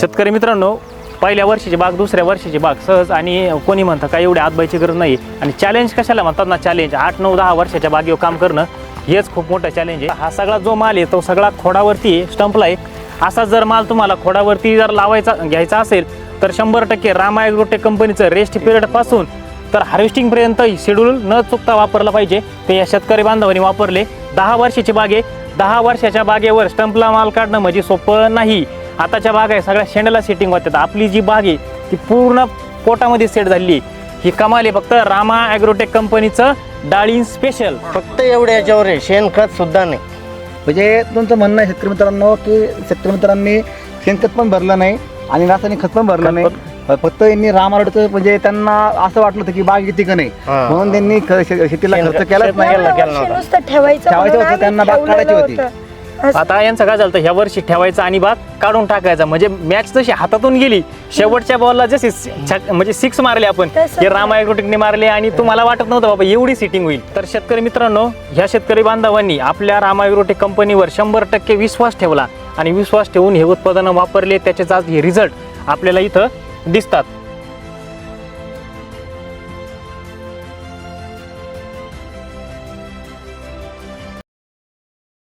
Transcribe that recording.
शेतकरी मित्रांनो पहिल्या वर्षीची बाग दुसऱ्या वर्षीची बाग सहज आणि कोणी म्हणतं का एवढी आतबाईची गरज नाही. आणि चॅलेंज कशाला म्हणतात ना चॅलेंज आठ नऊ दहा वर्षाच्या बागेवर काम करणं हेच खूप मोठं चॅलेंज आहे. हा सगळा जो माल आहे तो सगळा खोडावरती स्टंपला आहे. असा जर माल तुम्हाला खोडावरती जर लावायचा घ्यायचा असेल तर शंभर टक्के रामा ॲग्रोटेक कंपनीचं रेस्ट पिरियडपासून तर हार्वेस्टिंगपर्यंत शेड्यूल न चुकता वापरला पाहिजे. ते या शेतकरी बांधवांनी वापरले. दहा वर्षाची बागे दहा वर्षाच्या बागेवर स्टंपला माल काढणं म्हणजे सोपं नाही. आताच्या बाग आहे सगळ्या शेंडाला सेटिंग होतात आपली जी बाग आहे ती पूर्ण पोटामध्ये सेट झाली आहे. ही कमाल आहे फक्त रामा ॲग्रोटेक कंपनीचं डाळिंब स्पेशल फक्त एवढ्या याच्यावर आहे शेणखत सुद्धा नाही म्हणजे तुमचं म्हणणं आहे शेतकरी मित्रांनो की शेतकरी मित्रांनी शेणखत पण भरलं नाही आणि रासायनिक खत पण भरलं नाही फक्त यांनी रामारोडचं म्हणजे त्यांना असं वाटलं होतं की बाग येते का नाही हा. म्हणून त्यांनी शेतीला खर्च केलाच नाही केला-. नुसतं ठेवायचं होतं, त्यांना बाग काढायची होती. आता यांचं काय झालं ह्या वर्षी ठेवायचं आणि बाग काढून टाकायचा. म्हणजे मॅच जशी हातातून गेली शेवटच्या बॉलला जसे छ- म्हणजे सिक्स मारले आपण हे रामा ॲग्रोटेकने मारले आणि तुम्हाला वाटत नव्हतं बाबा एवढी सिटिंग होईल. तर शेतकरी मित्रांनो ह्या शेतकरी बांधवांनी आपल्या रामा ॲग्रोटेक कंपनीवर शंभर टक्के विश्वास ठेवला आणि विश्वास ठेवून हे उत्पादनं वापरले. त्याचे आज हे रिझल्ट आपल्याला इथं दिसतात.